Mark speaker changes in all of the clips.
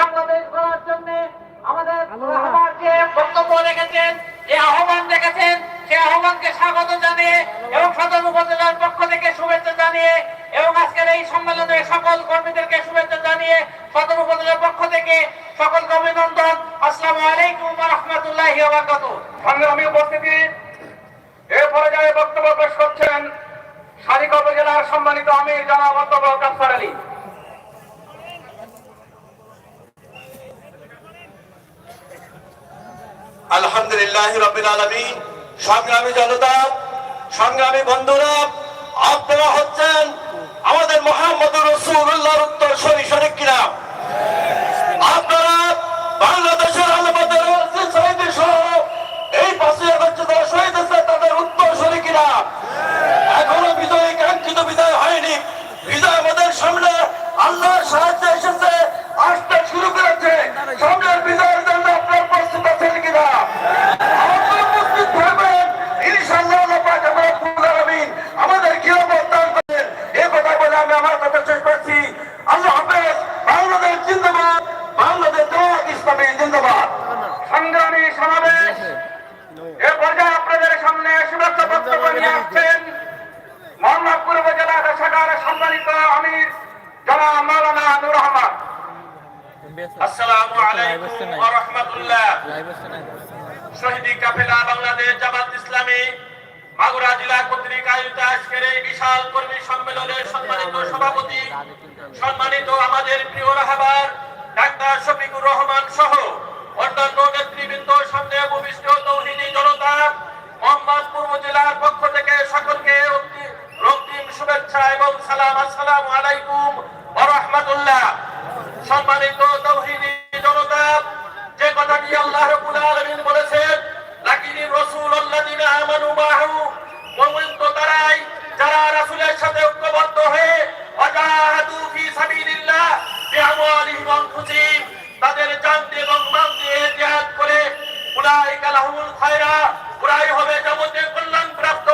Speaker 1: বাংলাদেশ গড়ার জন্য আমাদের আমার যে বক্তব্য রেখেছেন যে আহ্বান রেখেছেন সেই আহ্বানকে স্বাগত জানিয়ে এবং সদর উপজেলার পক্ষ থেকে শুভেচ্ছা জানিয়ে এবং আজকের এই সম্মেলনে সকল কর্মীদেরকে শুভেচ্ছা জানিয়ে সদর উপজেলার পক্ষ থেকে সকলকে অভিনন্দন। আসসালামু আলাইকুম ওয়া রাহমাতুল্লাহি
Speaker 2: সংগ্রামী উপস্থিতি। এ পর্যায়ে বক্তব্য পেশ করছেন সারিকা উপজেলার সম্মানিত আমির জানাব অধ্যক্ষ কাফসার আলী।
Speaker 3: আলহামদুলিল্লাহ রবিল আলমী সংগ্রামী জনতা সংগ্রামী বন্ধুরা আপনারা হচ্ছেন আমাদের মোহাম্মদ রসুল্লাহর উত্তর সরি সরি কিনা আপনারা বাংলাদেশের আমাদের শহীদ সহ এই পাশে হচ্ছে যারা শহীদ হচ্ছে তাদের উত্তর সরি কিনা এখনও বিজয় কাঙ্ক্ষিত বিজয় হয়নি বিজয় আমাদের সামনে আল্লাহর সাহায্যে এসেছে আসতে শুরু করেছে সামনের বিজয়ের জন্য আপনার প্রস্তুত আছেন কিনা আপনারা প্রস্তুত থাকবেন ইনশাআল্লাহ আল্লাহ পাক আমার রব্বুল আলামিন আমাদের কিয়ামত দান করেন এই কথা বলে আমি আমার কথা শেষ করছি আল্লাহ হাফেজ বাংলাদেশ জিন্দাবাদ বাংলাদেশ জামাত ইসলামী জিন্দাবাদ
Speaker 2: সংগ্রামী সমাবেশ এ পর্যায়ে আপনাদের সামনে শুভেচ্ছা বক্তব্য নিয়ে আসছেন মোহাম্মদপুর উপজেলা শাখার সম্মানিত আমির জনাব মাওলানা নুর রহমান
Speaker 3: আসসালামু আলাইকুম ওয়া রাহমাতুল্লাহ শহীদি কাফেলা বাংলাদেশ জামাত ইসলামী মাগুরা জেলা কর্তৃক আয়োজিত আজকের এই বিশাল কর্মী সম্মেলনের সম্মানিত সভাপতি সম্মানিত আমাদের প্রিয় রাহাবার ডাক্তার শফিকুর রহমান সহ অন্যান্য নেতৃবৃন্দ সামনে উপবিষ্ট তৌহিদি জনতা মোহাম্মদপুর জেলার পক্ষ থেকে সকলকে রক্তিম শুভেচ্ছা এবং সালাম। আসসালামু আলাইকুম ওয়া রাহমাতুল্লাহ। সম্মানিত তৌহিদি জনতা যে কথাটি আল্লাহ রাব্বুল আলামিন বলেছেন লাকিনি রাসূলুল্লাযিনা আমানু মাহু মুমিন তো তারাই যারা রাসূলের সাথে ঐক্যবদ্ধ হয়ে ওয়াজাহাদু ফি সাবিলিল্লাহ বিআমওয়ালিহিম ওয়া আনফুসিহিম তাদের জান দিয়ে এবং মাল দিয়ে জিহাদ করে উলাইকা লাহুমুল খায়রা উলাই হবে যাবতীয় কল্যাণ প্রাপ্ত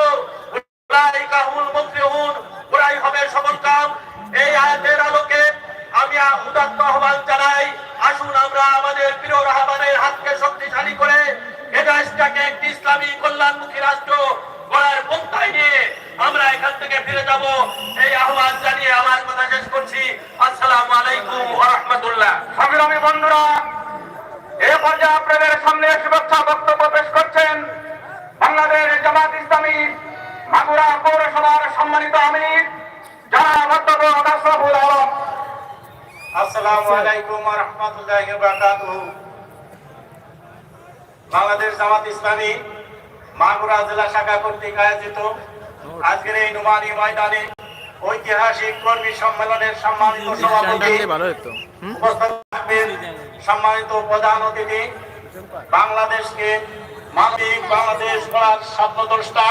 Speaker 3: উলাইকা হুমুল মুফলিহুন উলাই হবে সফল কাম এই আয়াতের আলোকে আমি উদাত্ত আহ্বান জানাই আসুন আমরা আমাদের প্রিয় রাহমানের হাতকে শক্তিশালী করে এ দেশটাকে একটি ইসলামী কল্যাণমুখী রাষ্ট্র গড়ার পন্থায় নিয়ে আমরা এখান থেকে ফিরে যাব এই আহ্বান জানিয়ে আমার কথা শেষ করছি আসসালামু আলাইকুম ওয়া রাহমাতুল্লাহ
Speaker 2: সংগ্রামী বন্ধুরা এ পর্যায়ে আপনাদের সামনে শুভেচ্ছা বক্তব্য পেশ করছেন বাংলাদেশ জামাত ইসলামী মাগুরা পৌরসভার সম্মানিত আমির জনাব অধ্যক্ষ আশরাফুল আলম।
Speaker 3: আসসালামু আলাইকুম ওয়া রাহমাতুল্লাহি ওয়া বারাকাতুহু। বাংলাদেশ জামাত ইসলামী মাগুরা জেলা শাখা কর্তৃক আয়োজিত আজকের এই নুমানি ময়দানে ঐতিহাসিক কর্মী সম্মেলনের সম্মানিত সভাপতি সম্মানিত প্রধান অতিথি বাংলাদেশকে মানবিক বাংলাদেশ গড়ার স্বপ্নদ্রষ্টা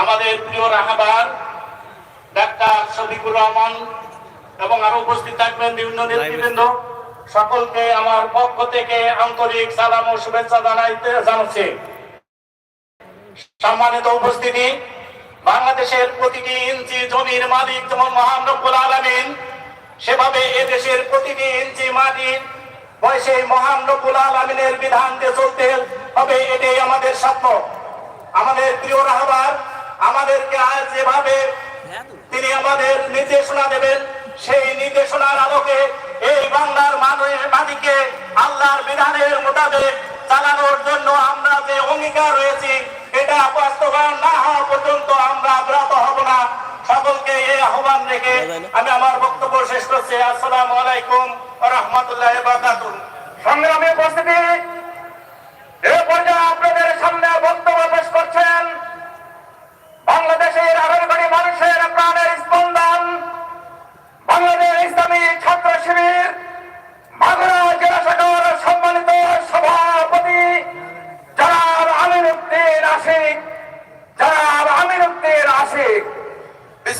Speaker 3: আমাদের প্রিয় রাহাবার ডাক্তার শফিকুর রহমান এবং আরও উপস্থিত থাকবেন বিভিন্ন নেতৃবৃন্দ। সকলকে আমার পক্ষ থেকে আন্তরিক সালাম ও শুভেচ্ছা জানাইতে জানাচ্ছি। সম্মানিত উপস্থিতি বাংলাদেশের প্রতিটি ইঞ্চি জমির মালিক যেমন মহান রব্বুল আলামিন সেভাবে এদেশের প্রতিটি ইঞ্চি মাটির বয়সে মহান রব্বুল আলামিনের বিধান দিয়ে চলতে হবে এটাই আমাদের স্বপ্ন। আমাদের প্রিয় রাহবার আমাদেরকে আজ যেভাবে তিনি আমাদের নির্দেশনা দেবেন। সেই নির্দেশনার আলোকে এই বাংলার মানুষের মাটিকে আল্লাহর বিধানের মোতাবেক চালানোর জন্য আমরা যে অঙ্গীকার রয়েছি, এটা বাস্তবায়ন না হওয়া পর্যন্ত আমরা বিরত হব না। সকলকে এই আহ্বান রেখে আমি আমার বক্তব্য শেষ করছি। আসসালামু আলাইকুম রহমতুল্লাহ
Speaker 2: সংগ্রামী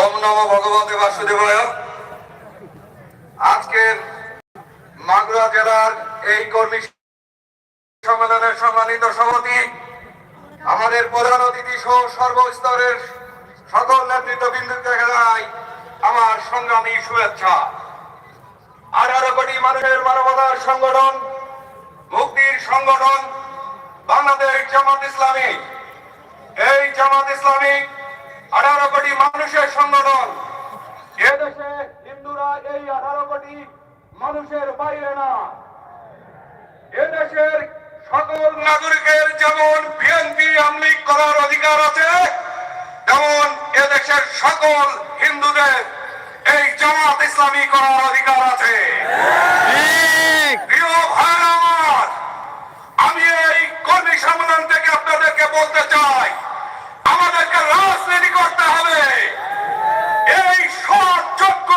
Speaker 4: ওম নম ভগবতে বাসুদেবায়। আজকের মাগুরা জেলার এই কর্মী সম্মেলনের সম্মানিত সভাপতি, আমাদের প্রধান অতিথি সহ সর্বস্তরের সকল নেতৃত্ববৃন্দকে জানাই আমার সংগ্রামী শুভেচ্ছা। আঠারো কোটি মানুষের মানবতার সংগঠন, মুক্তির সংগঠন, বাংলাদেশ জামাত ইসলামী। এই জামাত ইসলামী আঠারো কোটি মানুষের সংগঠন। এদেশে হিন্দুরা এই আঠারো কোটি মানুষের বাইরে না। এদেশের সকল নাগরিকের যেমন বিএনপি আমলিক করার অধিকার আছে তেমন এদেশের সকল হিন্দুদের এই জামাত ইসলামী করার অধিকার আছে। আমি এই কর্মী সম্মেলন থেকে আপনাদেরকে বলতে চাই আমাদেরকে রাজনীতি করতে হবে। এই সৎ যোগ্য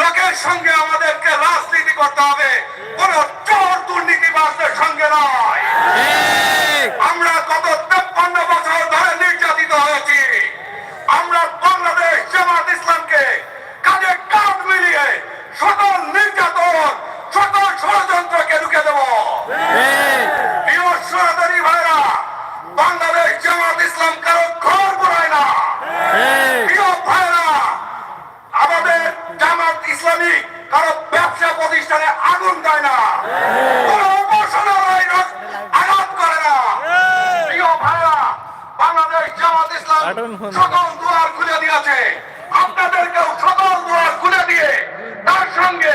Speaker 4: লোকের সঙ্গে আমাদেরকে রাজনীতি করতে হবে। কোন চোর দুর্নীতিবাসদের সঙ্গে নয় আমরা গত তেপ্পান্ন বছর ধরে নির্যাতিত হয়েছি আমরা বাংলাদেশ জামাত ইসলামকে কাজে কাজ মিলিয়ে সকল নির্যাতন সকল ষড়যন্ত্রকে ঢুকে দেব। ভাইরা বাংলাদেশ জামাত ইসলাম কারও ঘর বোড়ায় না। ভাইরা আমাদের জামাত ইসলামী কারও ব্যবসা প্রতিষ্ঠানে আগুন দেয় না। কোনো উপাসনালয় আঘাত করে না। প্রিয় ভাইরা বাংলাদেশ জামাত ইসলাম সকল দুয়ার খুলে দিয়েছে। আপনাদেরকেও সকল দুয়ার খুলে দিয়ে তার সঙ্গে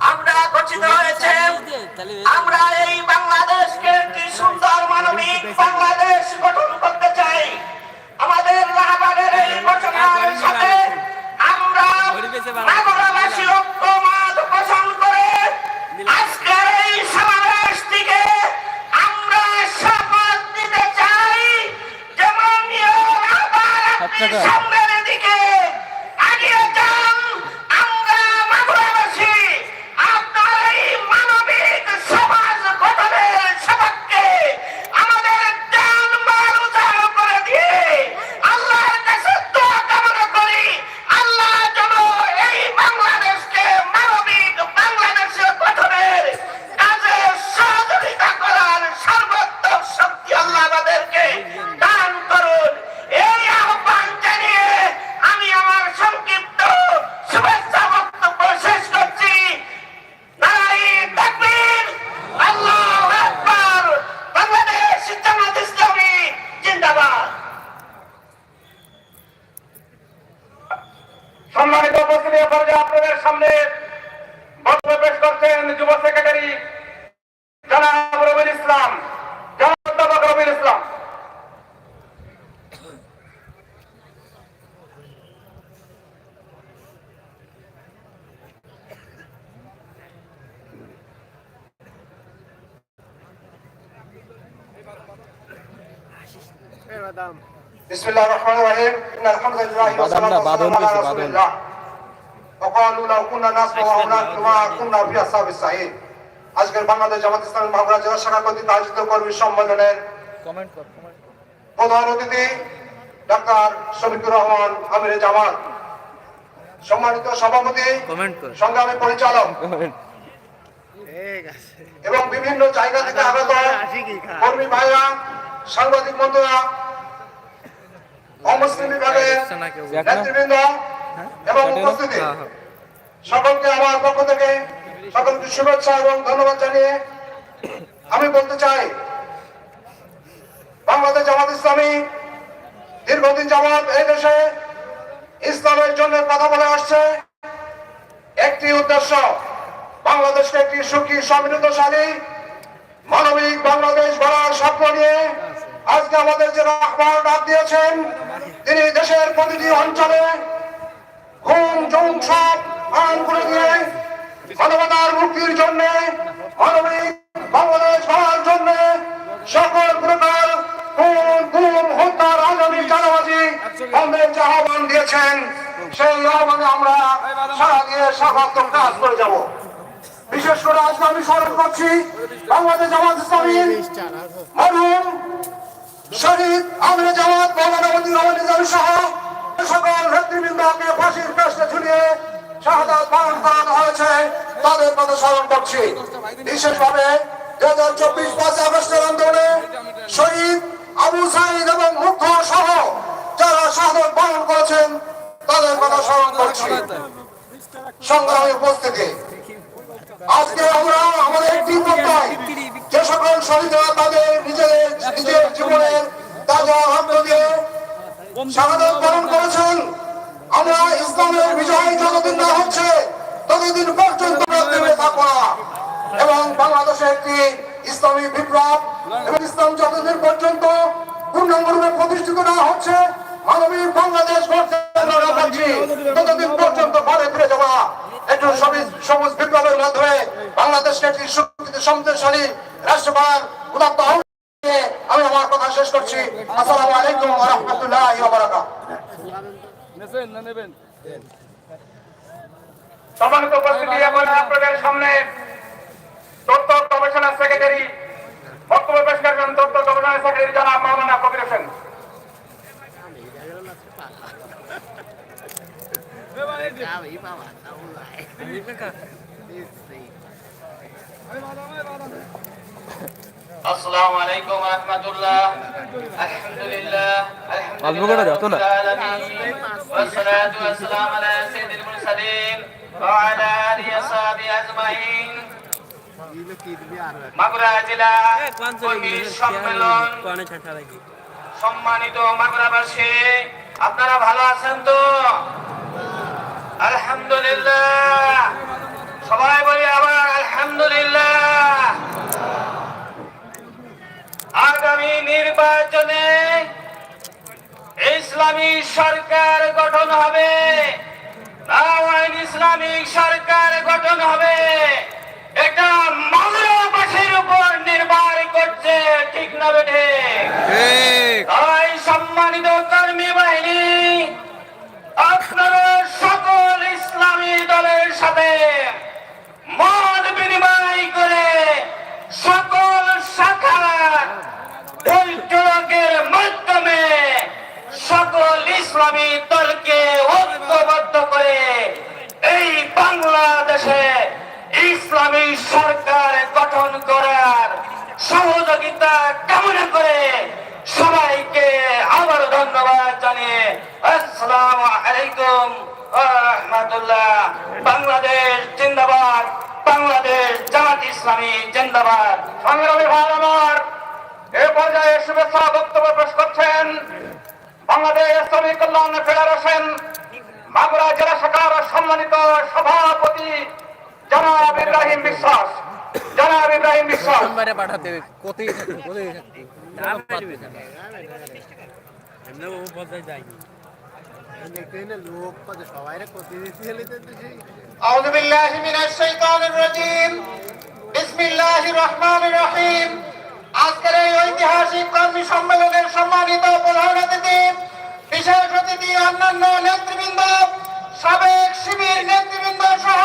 Speaker 5: আমরা
Speaker 1: গঠিত হয়েছে। আমরা এই বাংলাদেশকে একটি সুন্দর মানবিক বাংলাদেশ গঠন করতে চাই। আমাদের রাহবারের এই ঘোষণার সাথে আমরা নাগরাবাসী ঐক্যমত পোষণ করে আজকের এই সমাবেশ থেকে আমরা শপথ নিতে চাই। যেমন
Speaker 2: আপনাদের সামনে বক্তব্য পেশ করছেন যুব সেক্রেটারি জনাব রবির ইসলাম জনাব অধ্যাপক রবির ইসলাম
Speaker 6: بسم الله الرحمن الرحيم ان الحمد لله والصلاه والسلام على رسول الله কালু লাউ কুন্না নাসমাউ ওয়া নাহনু মা কুন্না ফি আসহাবিস আজকের বাংলাদেশ জামাত ইসলামী মাগুরা জেলা শাখা কর্তৃক আয়োজিত কর্মী সম্মেলনের প্রধান অতিথি ডাক্তার শফিকুর রহমান আমির জামাত সম্মানিত সভাপতি সংগ্রামী পরিচালক এবং বিভিন্ন জায়গা থেকে আগত কর্মী ভাইরা সাংবাদিক বন্ধুরা অমুসলিম বিভাগের নেতৃবৃন্দ এবং উপস্থিতি। সকলকে আমার পক্ষ থেকে সকলকে শুভেচ্ছা এবং ধন্যবাদ জানিয়ে আমি বলতে চাই, বাংলাদেশ জামাত ইসলামী দীর্ঘদিন জামাত এই দেশে ইসলামের জন্য কথা বলে আসছে। একটি উদ্দেশ্য, বাংলাদেশকে একটি সুখী, সমৃদ্ধশালী, মানবিক বাংলাদেশ গড়ার স্বপ্ন নিয়ে আজকে আমাদের যে রাহবার ডাক দিয়েছেন, তিনি দেশের প্রতিটি অঞ্চলে খুন জুম সব দিয়ে মানবতার মুক্তির জন্য, মানবিক বাংলাদেশ জন্য সকল প্রকার খুন গুম হত্যার আগামী চালাবাজি যে আহ্বান দিয়েছেন, সেই আহ্বানে আমরা সারা দিয়ে সাফাত্মক কাজ করে যাব। বিশেষ করে আজকে আমি স্মরণ করছি বাংলাদেশ জামাত ইসলামীর মরহুম শহীদ আমির জামাত, মৌলানা রহমান সহ সকল নেতৃবৃন্দকে ফাঁসির কাছে ঝুলিয়ে শাহাদাত পালন করানো হয়েছে। তাদের কথা স্মরণ করছি। বিশেষভাবে দু হাজার চব্বিশ পাঁচ আগস্টের আন্দোলনে শহীদ আবু সাইদ এবং মুগ্ধ সহ যারা শাহাদত পালন করেছেন, তাদের কথা স্মরণ করছি। সংগ্রামী উপস্থিতি। আজকে আমরা আমাদের একটি যে সকল শহীদরা তাদের নিজেদের, নিজের জীবনের তাজা রক্ত দিয়ে শাহাদত পালন করেছেন আমরা ইসলামের বিজয় যতদিন না হচ্ছে ততদিন পর্যন্ত এবং বাংলাদেশে একটি ইসলামী বিপ্লব এবং ইসলাম যতদিন পর্যন্ত পূর্ণাঙ্গরূপে প্রতিষ্ঠিত না হচ্ছে, মানবিক বাংলাদেশ গড়তে আমরা ততদিন পর্যন্ত ঘরে ফিরে যাওয়া একটু সবুজ বিপ্লবের মাধ্যমে বাংলাদেশকে একটি সুস্থিত সমৃদ্ধশালী রাষ্ট্রবার উদাত্ত আমি আমার কথা শেষ করছি। আসসালামু আলাইকুম ওয়া রাহমাতুল্লাহি ওয়া
Speaker 2: সম্মানিত উপস্থিতি এখন আপনাদের সামনে তথ্য গবেষণা সেক্রেটারি বক্তব্য পেশ করছেন তথ্য গবেষণা সেক্রেটারি জনাব মাওলানা কবির হোসেন।
Speaker 1: আসসালামু আলাইকুম রাহমাতুল্লাহ আলহামদুলিল্লাহ। না মাগুরা জেলা সম্মেলন সম্মানিত মাগুরাবাসী আপনারা ভালো আছেন তো আলহামদুলিল্লাহ সবাই বলি আবার আলহামদুলিল্লাহ আগামী নির্বাচনে ইসলামী সরকার গঠন হবে। ইসলামিক সরকার গঠন হবে। এটা মাগুরাবাসীর উপর নির্ভর করছে ঠিক না বেঠে? তাই সম্মানিত কর্মী বাহিনী আপনারা সকল ইসলামী দলের সাথে মত বিনিময় করে সকল বৈঠকের মাধ্যমে সকল ইসলামী দলকে ঐক্যবদ্ধ করে এই বাংলাদেশে ইসলামী সরকার গঠন করার সহযোগিতা কামনা করে সবাইকে আবার ধন্যবাদ জানিয়ে আসসালামু আলাইকুম রাহমাতুল্লাহ। বাংলাদেশ জিন্দাবাদ, বাংলাদেশ জামাত ইসলামী জিন্দাবাদ। সংগ্রামী ভাই আমার, এ পর্যায়ে শুভেচ্ছা বক্তব্য পেশ করছেন বাংলাদেশ শ্রমিক কল্যাণ ফেডারেশন মাগুরা জেলা শাখার সম্মানিত সভাপতি জনাব ইব্রাহিম বিশ্বাস জনাব ইব্রাহিম বিশ্বাস
Speaker 7: সোমবারে পাঠাতে হবে কোথায় থাকবে কোথায় থাকবে এমনি ও বলতে যায়নি
Speaker 8: লোক কত সবাই করতে দিচ্ছি
Speaker 9: أعوذ بالله من الشيطان الرجيم بسم الله الرحمن الرحيم আজকের এই ঐতিহাসিক কর্মী সম্মেলনের সম্মানিত প্রধান অতিথি, বিশেষ অতিথি, অন্যান্য নেতৃবৃন্দ, সাবেক শিবির নেতৃবৃন্দ সহ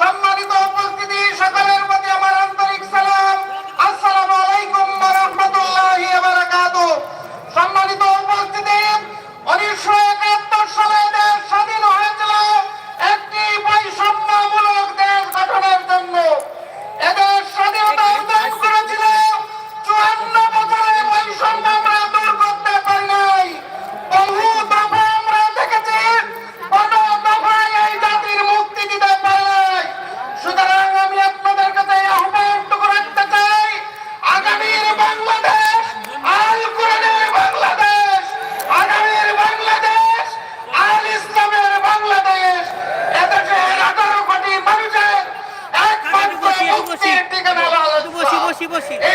Speaker 9: সম্মানিত উপস্থিতি সকলের
Speaker 10: chivo sí.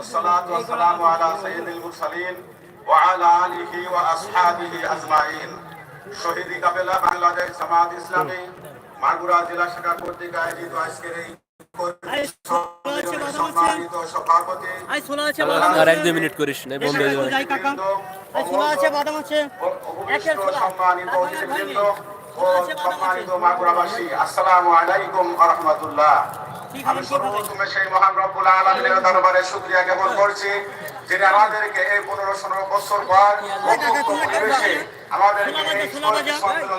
Speaker 10: والصلاة والسلام على سيد المرسلين وعلى آله وأصحابه أجمعين শহীদি কাফেলা বাংলাদেশ জামাত ইসলামী মাগুরা জেলা শাখা কর্তৃক আয়োজিত আজকের এই কর্মী সম্মেলনের সম্মানিত সভাপতি
Speaker 7: আই শোনা আছে আর এক দুই মিনিট করিস না বন্ধ হয়ে যাবে
Speaker 10: যাই কাকা শোনা আছে বাদাম আছে সম্মানিত অতিথিবৃন্দ ও সম্মানিত মাগুরাবাসী আসসালামু আলাইকুম ওয়া রাহমাতুল্লাহ আমি সেই মহান রব্বুল দরবারে জ্ঞাপন করছি, যিনি আমাদেরকে এই পনেরো ষোলো বছর পর আমাদেরকে এই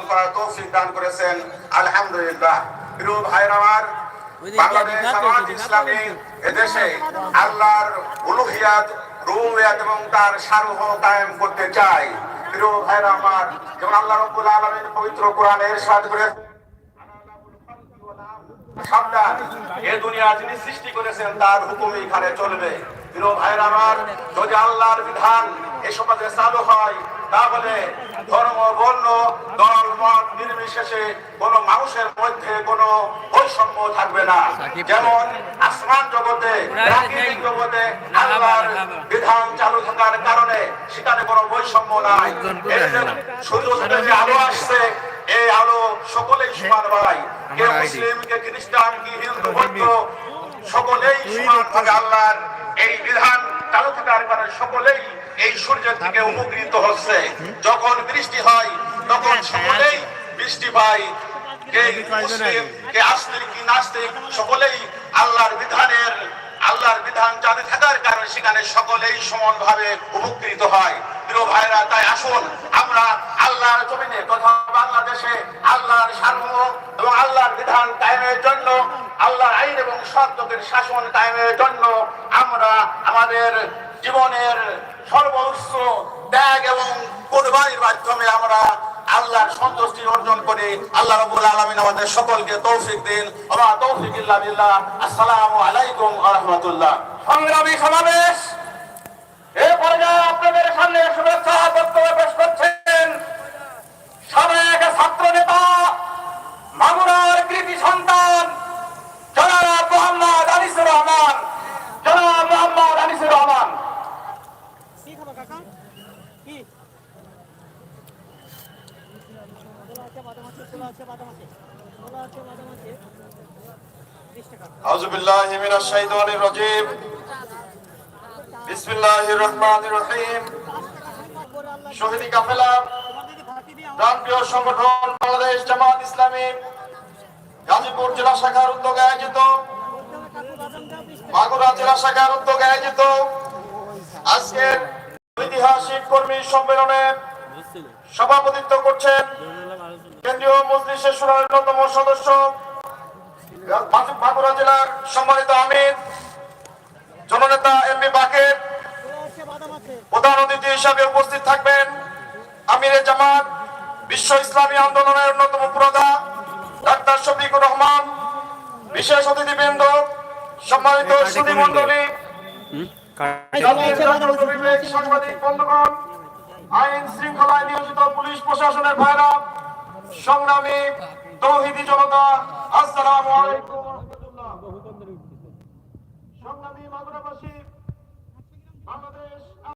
Speaker 10: করার তৌফিক দান করেছেন। আলহামদুলিল্লাহ। প্রিয় আমার, বাংলাদেশ জামাত ইসলামী এদেশে আল্লাহর উলুহিয়াত, রুহিয়াত এবং তার সারুহ কায়েম করতে চায় প্রিয় আমার, যেমন আল্লাহ রব্বুল আলামিন পবিত্র কোরআনে ইরশাদ করেছেন এ দুনিয়া যিনি সৃষ্টি করেছেন তার এখানে চলবে। প্রিয় ভাইরা আমার যদি আল্লাহর বিধান এ সমাজে চালু হয় তাহলে ধর্ম বর্ণ দল মত নির্বিশেষে কোন মানুষের মধ্যে কোন বৈষম্য থাকবে না। যেমন আসমান জগতে প্রাকৃতিক জগতে আল্লাহর বিধান চালু থাকার কারণে সেখানে কোনো বৈষম্য নাই। সূর্য থেকে যে আলো আসছে এই আলো সকলেই সমান ভাই। কে মুসলিম কে খ্রিস্টান কি হিন্দু বৌদ্ধ সকলেই সমানভাবে আল্লাহর এই বিধান। চালু থাকার কারণে সকলেই এই সূর্যের থেকে উপকৃত হচ্ছে। যখন বৃষ্টি হয় তখন সকলেই বৃষ্টি পায়। কে মুসলিম কে আস্তিক কি নাস্তিক সকলেই আল্লাহর বিধানের আল্লাহর বিধান জানে থাকার কারণে সেখানে সকলেই সমানভাবে উপকৃত হয়। প্রিয় ভাইরা তাই আসুন আমরা আল্লাহর জমিনে তথা বাংলাদেশে আল্লাহর সার্বভৌম এবং আল্লাহর বিধান কায়েমের জন্য, আল্লাহর আইন এবং সত্যকের শাসন কায়েমের জন্য আমরা আমাদের জীবনের সর্বোচ্চ ত্যাগ এবং কোরবানির মাধ্যমে আমরা আল্লাহর সন্তুষ্টি অর্জন করে। আল্লাহ রাব্বুল আলামিন আমাদের সকলকে তৌফিক দিন। ওয়া তৌফিক ইল্লা বিল্লাহ। আসসালামু আলাইকুম ওয়া রাহমাতুল্লাহ।
Speaker 4: সংগ্রামী সমাবেশ, এ পর্যায়ে আপনাদের সামনে শুভেচ্ছা বক্তব্য পেশ করছেন সাবেক ছাত্র নেতা মাগুরার কৃতি সন্তান, জনাব মোহাম্মদ আনিসুর রহমান, জনাব মোহাম্মদ আনিসুর রহমান। আউযু বিল্লাহি মিনাশ শাইতানির রাজীম। বিসমিল্লাহির রহমানির রহিম। শহীদ কাফেলা
Speaker 11: তোমার যদি ফাঁকি দিয়ে
Speaker 4: প্রান্তীয় সংগঠন বাংলাদেশ জামাত ইসলামী গাজীপুর জেলা শাখার উদ্যোগে আয়োজিত মাগুরা জেলা শাখার উদ্যোগে আয়োজিত আজকের ঐতিহাসিক কর্মী সম্মেলনে সভাপতিত্ব করছেন কেন্দ্রীয় মজলিসের সুরার অন্যতম সদস্য মাগুরা জেলার সম্মানিত আমির, জননেতা এম বি প্রধান অতিথি হিসাবে উপস্থিত থাকবেন আমিরে জামাত বিশ্ব ইসলামী আন্দোলনের অন্যতম প্রধান ডাক্তার শফিকুর রহমান বিশেষ অতিথিবৃন্দ সম্মানিত শ্রুতি মন্ডলী সাংবাদিক বন্ধুগণ আইন শৃঙ্খলায় নিয়োজিত পুলিশ প্রশাসনের ভাইরা সংগ্রামী তৌহিদি জনতা আসসালামু আলাইকুম।